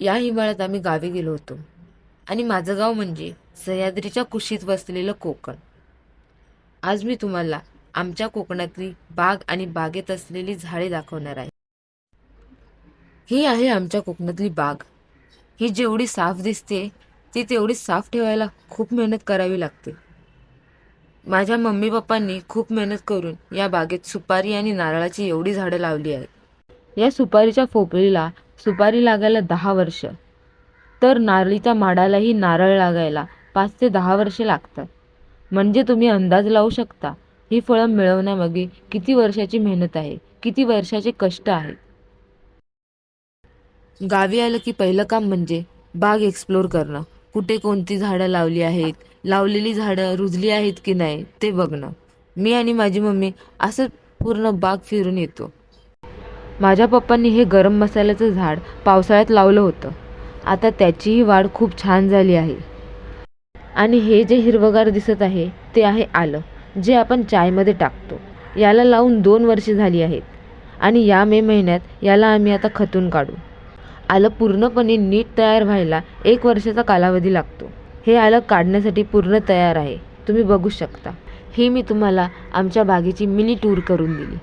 या हिवाळ्यात आम्ही गावी गेलो होतो. आणि माझं गाव म्हणजे सह्याद्रीच्या कुशीत वसलेलं कोकण. आज मी तुम्हाला आमच्या कोकणातली बाग आणि बागेत असलेली झाडे दाखवणार आहे. ही आहे आमच्या कोकणातली बाग. ही जेवढी साफ दिसते ती तेवढी साफ ठेवायला खूप मेहनत करावी लागते. माझ्या मम्मी पप्पांनी खूप मेहनत करून या बागेत सुपारी आणि नारळाची एवढी झाडं लावली आहेत. या सुपारीच्या फोपळीला सुपारी लागायला दहा वर्ष. तर नारळीच्या माडालाही नारळ लागायला पाच ते दहा वर्षे लागतात. म्हणजे तुम्ही अंदाज लावू शकता ही फळं मिळवण्यामागे किती वर्षाची मेहनत आहे किती वर्षाचे कष्ट आहेत. गावी आलं की पहिलं काम म्हणजे बाग एक्सप्लोर करणं. कुठे कोणती झाडं लावली आहेत लावलेली झाडं रुजली आहेत की नाही ते बघणं. मी आणि माझी मम्मी असं पूर्ण बाग फिरून येतो. माझ्या पप्पांनी हे गरम मसाल्याचं झाड पावसाळ्यात लावलं होतं. आता त्याचीही वाढ खूप छान झाली आहे. आणि हे जे हिरवगार दिसत आहे ते आहे आलं जे आपण चायमध्ये टाकतो. याला लावून दोन वर्षे झाली आहेत. आणि या मे महिन्यात याला आम्ही आता खतून काढू. आलं पूर्णपणे नीट तयार व्हायला एक वर्षाचा कालावधी लागतो. हे आलं काढण्यासाठी पूर्ण तयार आहे. तुम्ही बघू शकता. ही मी तुम्हाला आमच्या बागेची मिनी टूर करून दिली.